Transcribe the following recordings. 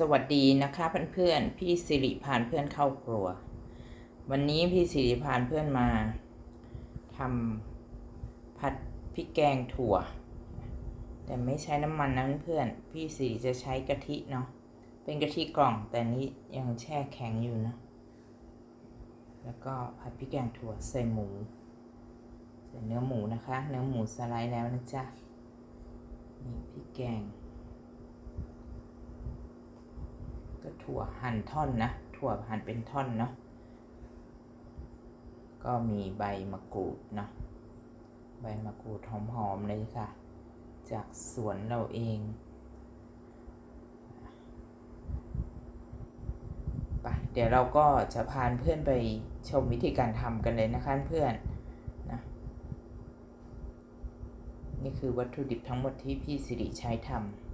สวัสดีนะคะเพื่อนๆพี่สิริพานเพื่อนเข้าครัว วันนี้พี่สิริพานเพื่อนมาทำผัดพริกแกงถั่ว แต่ไม่ใช้น้ำมันนะเพื่อนพี่สิริจะใช้กะทิเนาะเป็นกะทิกล่องแต่นี้ยังแช่แข็งอยู่นะ แล้วก็ผัดพริกแกงถั่วใส่หมูใส่เนื้อหมูนะคะ เนื้อหมูสไลด์แล้วนะจ๊ะนี่พริกแกง ก็ ถั่วหั่นท่อนนะ ถั่วหั่นเป็นท่อนเนาะ ก็มีใบมะกรูดเนาะ ใบมะกรูดหอมๆเลยค่ะ จากสวนเราเอง ไป เดี๋ยวเราก็จะพาเพื่อนไปชมวิธีการทำกันเลยนะคะเพื่อนนะนี่คือวัตถุดิบทั้งหมดที่พี่สิริใช้ทำ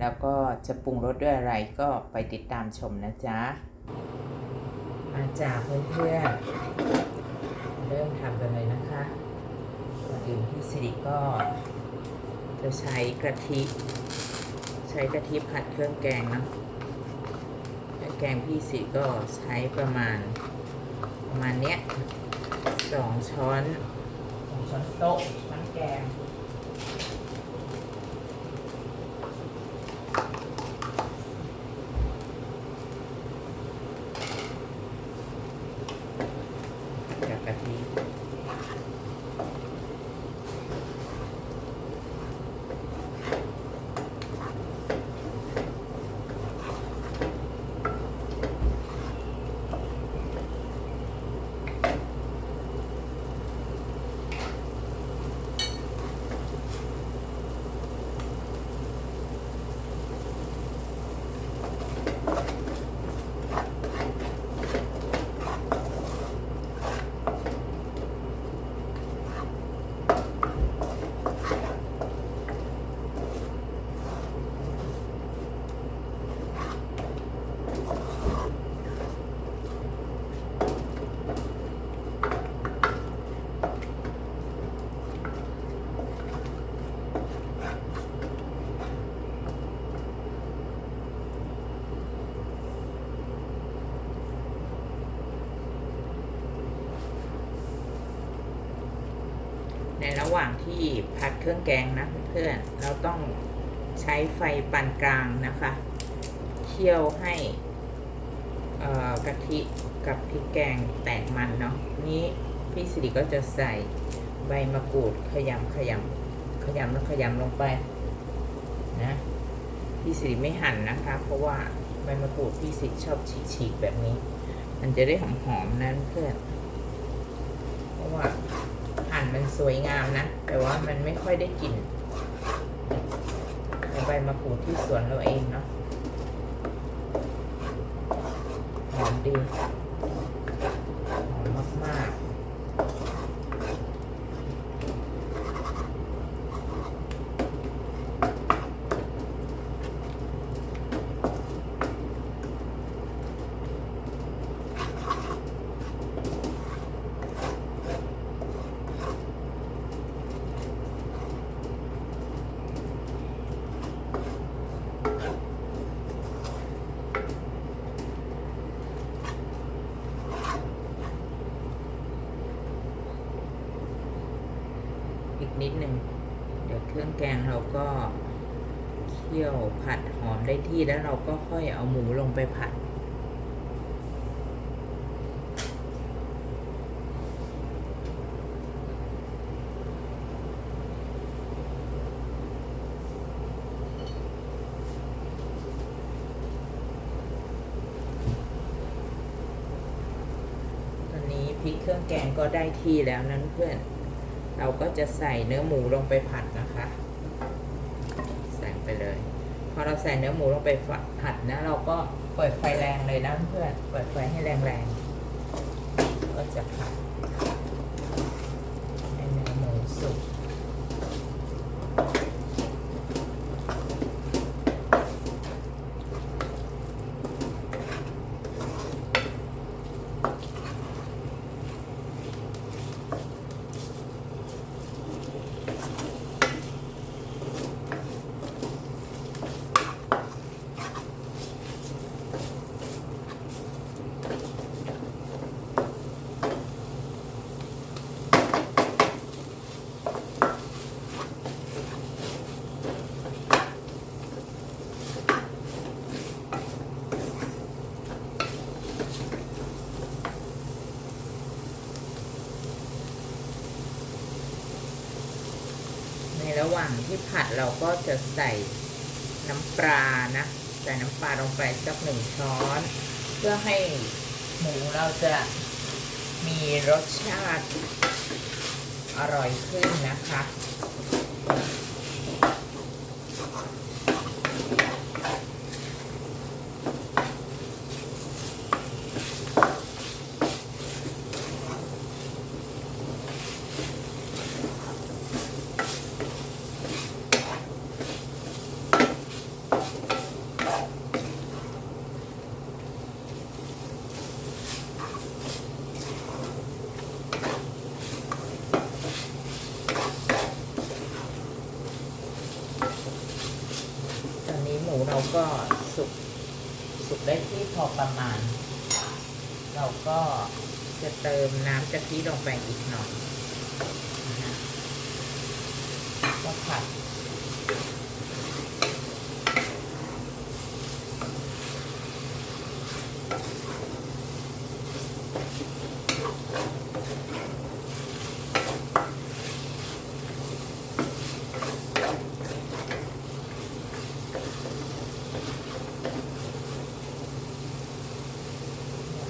แล้วก็จะปรุงรสด้วยอะไรก็ไปติดตามชมนะจ๊ะ มาจากเพื่อนๆเริ่มทำกันเลยนะคะก่อนอื่นพี่สิริก็ จะใช้กะทิ ใช้กะทิผัดเครื่องแกงนะเครื่องแกงพี่สิริก็ใช้ประมาณประมาณเนี้ยสองช้อนสองช้อนโต๊ะช้อนแกง จากกะทิใน ระหว่างที่ผัดเครื่องแกงนะเพื่อนเราต้องใช้ไฟปานกลางนะคะเคี่ยวให้กะทิกับพริกแกงแตกมันเนาะนี้พี่สิริก็จะใส่ใบมะกรูดขยำขยำขยำแล้วขยำลงไปนะพี่สิริไม่หั่นนะคะ เพราะว่าใบมะกรูดพี่สิริชอบฉีกๆแบบนี้ มันจะได้หอมๆนะเพื่อนเพราะว่า หั่นมันสวยงามนะ แต่ว่ามันไม่ค่อยได้กลิ่นใบมะกรูดที่สวนเราเองเนาะหอมดีหอมมากๆ อีกนิ ดหนึ่งเดี๋ยวเครื่องแกงเราก็เคี่ยวผัดหอมได้ที่แล้วเราก็ค่อยเอาหมูลงไปผัด ตอนนี้พริกเครื่องแกงก็ได้ที่แล้วนั้นเพื่อน เราก็จะใส่เนื้อหมูลงไปผัดนะคะ ใส่ไปเลย พอเราใส่เนื้อหมูลงไปผัดนะ เราก็เปิดไฟแรงเลยนะเพื่อน เปิดไฟให้แรงๆ ก็จะผัด ระหว่างที่ผัดเราก็จะใส่น้ำปลานะ ใส่น้ำปลาลงไปสักหนึ่งช้อน เพื่อให้หมูเราจะมีรสชาติอร่อยขึ้นนะคะ ก็สุกสุกได้ที่พอประมาณ เราก็จะเติมน้ำกะทิลงไปอีกหน่อยก็ผัด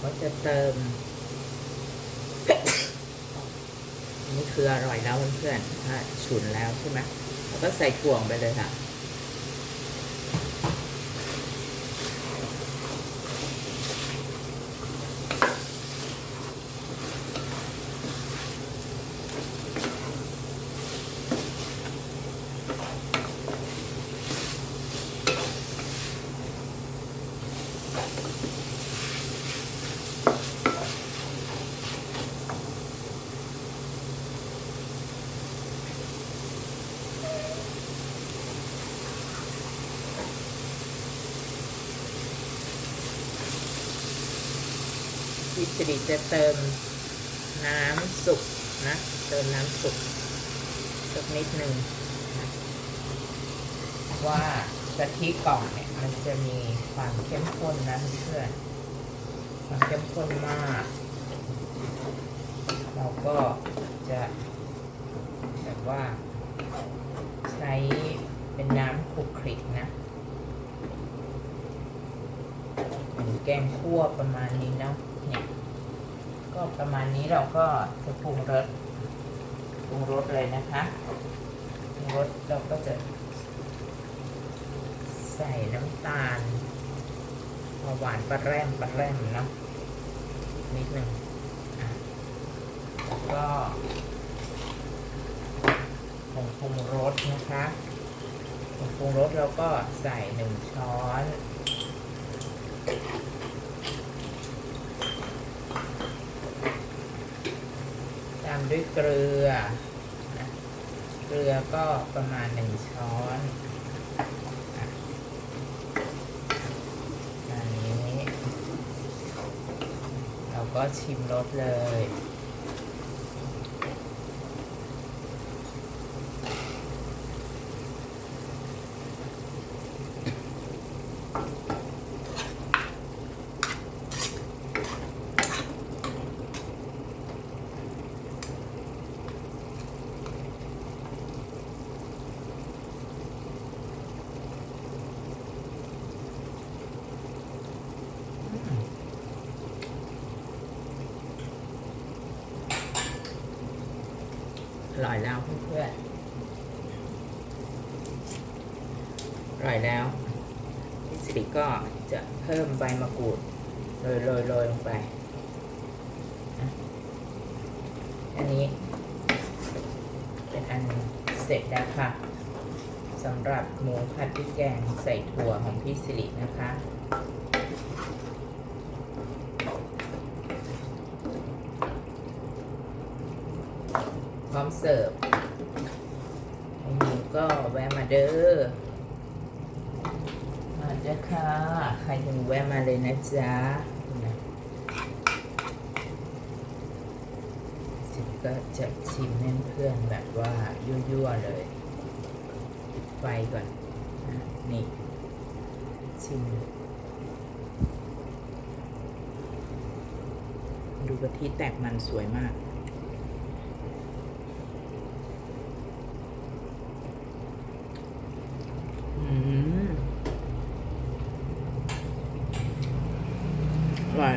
ก็จะเติม นี่คืออร่อยแล้วเพื่อนๆถ้าฉุนแล้วใช่ไหมเราก็ใส่ถ่วงไปเลยค่ะ พี่สิริจะเติมน้ำสุกนะ เติมน้ำสุกสักนิดหนึ่งนะว่ากะทิกล่องเนี่ยมันจะมีความเข้มข้นนะเพื่อนความเข้มข้นมาก เราก็จะแบบว่าใช้เป็นน้ำคลุกคลิกนะเป็นแกงคั่วประมาณนี้เนาะ เนี่ย ก็ประมาณนี้เราก็จะปรุงรสปรุงรสเลยนะคะปรุงรสเราก็จะ ใส่น้ำตาลพอหวานปลาแรมปลาแรมเนาะนิดหนึ่งแล้วก็ผงปรุงรสนะคะผงปรุงรสเราก็ใส่หนึ่งช้อน ตาม ด้วยเกลือ เกลือก็ประมาณหนึ่งช้อนอันนี้ เราก็ชิมรสเลย อ ร่อยแล้วเพื่อนๆอร่อยแล้วพี่สิริก็จะเพิ่มใบมะกรูดโรยโรยโรยลงไปอันนี้ เป็นอันเสร็จแล้วค่ะสำหรับหมูผัดพริกแกงใส่ถั่วของพี่สิรินะคะ พร้อม เสิร์ฟหมูก็แวะมาเด้อ มาเด้อค่ะ ใครถึงแวะมาเลยนะจ๊ะนะสิก็จะชิมให้เพื่อนแบบว่ายั่วๆเลยปิดไฟก่อน นี่ ชิม ดูกะทิแตกมันสวยมาก ร่อย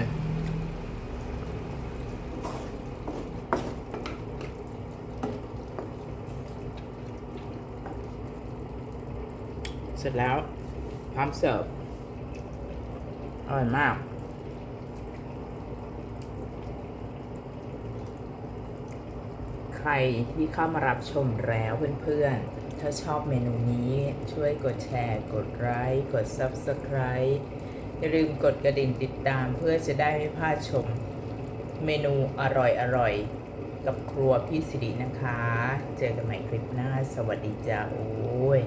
เสร็จแล้ว พร้อมเสิร์ฟ อร่อยมาก ใครที่เข้ามารับชมแล้วเพื่อนๆ ถ้าชอบเมนูนี้ช่วยกดแชร์ กดไลค์ กด Subscribe อย่าลืมกดกระดิ่งติดตามเพื่อจะได้ไม่พลาดชมเมนูอร่อยๆกับครัวพี่สิรินะคะ เจอกันใหม่คลิปหน้า สวัสดีจ้า โอ้ย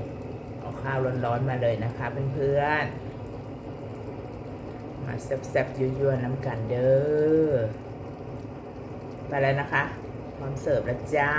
เอาข้าวร้อนๆมาเลยนะคะเพื่อนๆ มาแซ่บๆยั่วๆน้ำกันเด้อ ไปแล้วนะคะ พร้อมเสิร์ฟแล้วจ้า